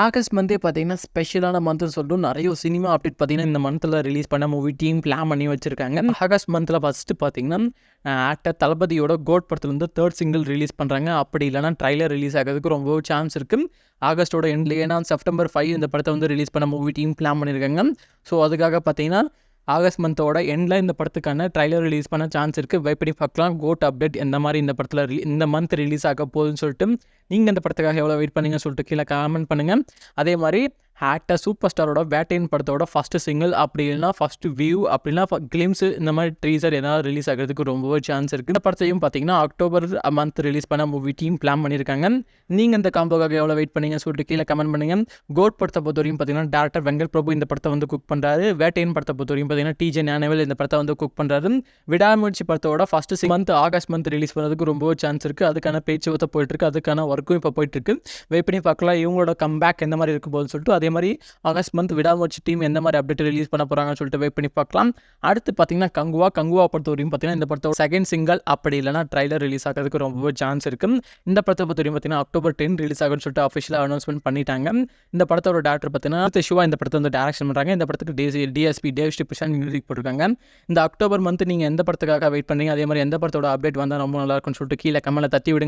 August மந்தே பார்த்தீங்கன்னா ஸ்பெஷலான மந்த்னு சொல்லிட்டு நிறைய சினிமா அப்டேட் பார்த்தீங்கன்னா இந்த மந்தில் ரிலீஸ் பண்ண மூவி டீம் பிளான் பண்ணி வச்சுருக்காங்க. ஆகஸ்ட் மந்தில் ஃபஸ்ட்டு பார்த்தீங்கன்னா ஆக்டர் தளபதியோட கோட் படத்துலேருந்து தேர்ட் சிங்கிள் ரிலீஸ் பண்ணுறாங்க அப்படி இல்லைனா ட்ரைலர் ரிலீஸ் ஆகிறதுக்கு ரொம்ப சான்ஸ் இருக்குது ஆகஸ்ட்டோட எண்ட்லேயே ஏன்னா செப்டம்பர் ஃபைவ் இந்த படத்தை வந்து ரிலீஸ் பண்ண மூவி டீம் பிளான் பண்ணியிருக்காங்க ஸோ அதுக்காக பார்த்தீங்கன்னா ஆகஸ்ட் மந்தோட எண்டில் இந்த படத்துக்கான ட்ரைலர் ரிலீஸ் பண்ண சான்ஸ் இருக்குது வெயிட் பார்க்கலாம். கோட் அப்டேட் எந்த மாதிரி இந்த படத்தில் ரிலீ இந்த மந்த் ரிலீஸ் ஆக போகுதுன்னு சொல்லிட்டு நீங்கள் இந்த படத்துக்காக எவ்வளோ வெயிட் பண்ணீங்கன்னு சொல்லிட்டு கீழே கமெண்ட் பண்ணுங்கள் அதே மாதிரி ஆக்டர் சூப்பர் ஸ்டாரோட வேட்டையின் படத்தோட ஃபஸ்ட்டு சிங்கிள் அப்படி இல்லைனா ஃபஸ்ட்டு வியூ அப்படின்னா கிளிம்ஸு இந்த மாதிரி ட்ரீசர் ஏதாவது ரிலீஸ் ஆகிறதுக்கு ரொம்பவே சான்ஸ் இருக்குது இந்த படத்தையும் பார்த்தீங்கன்னா அக்டோபர் மந்த் ரிலீஸ் பண்ண மூவி டீம் பிளான் பண்ணியிருக்காங்க. நீங்கள் இந்த காம்போக்காக எவ்வளோ வெயிட் பண்ணீங்க சொல்லிட்டு கீழே கமெண்ட் பண்ணுங்கள் கோட் படத்தை பொறுத்த வரைக்கும் பார்த்தீங்கன்னா டேரக்டர் வெங்கட் பிரபு இந்த படத்தை வந்து குக் பண்ணுறாரு வேட்டையின் படத்தை பொறுத்த வரைக்கும் பார்த்தீங்கன்னா டிஜே ஞானவேல் இந்த படத்தை வந்து குக் பண்ணுறாரு விடாமுயற்சி படத்தோட first six month August month release பண்ணுறதுக்கு ரொம்பவே சான்ஸ் இருக்குது அதுக்கான பேச்சுவார்த்தை போயிட்டுருக்கு அதுக்கான ஒர்க்கும் இப்போ போயிட்டுருக்கு வெயிட் பண்ணி பார்க்கலாம்? இவங்களோட கம்பேக் எந்த மாதிரி இருக்கும் போதுன்னு சொல்லிட்டு அதே மாதிரி ஆகஸ்ட் மந்த் விடாமுயற்சி டீம் எந்த மாதிரி அப்டேட் ரிலீஸ் பண்ண போகிறாங்கன்னு சொல்லிட்டு வெயிட் பண்ணி பார்க்கலாம். அடுத்து பார்த்தீங்கன்னா கங்குவா. கங்குவா பொறுத்த வரையும் பார்த்தீங்கன்னா இந்த படத்தோட செகண்ட் சிங்கிள் அப்படி இல்லைனா ட்ரைலர் ரிலீஸ் ஆகிறதுக்கு ரொம்பவே சான்ஸ் இருக்குது இந்த படத்தை பொறுத்த வரையும் பார்த்தீங்கன்னா அக்டோபர் டென் ரிலீஸ் ஆகும்னு சொல்லிட்டு அஃபிஷியலாக அனௌன்ஸ்மெண்ட் பண்ணிட்டாங்க. இந்த படத்தோட டேரக்டர் பார்த்தீங்கன்னா சிவா இந்த படத்தை வந்து டேரக்ஷன் பண்ணுறாங்க இந்த படத்துக்கு DSP DSP Dev Prasanth music போட்டிருக்காங்க. இந்த அக்டோபர் மந்த் நீங்கள் எந்த படத்துக்காக வெயிட் பண்ணீங்க அதே மாதிரி எந்த படத்தோட அப்டேட் வந்தால் ரொம்ப நல்லா இருக்கும்னு சொல்லிட்டு கீழே கமெண்ட்டில் தட்டி விடுங்க.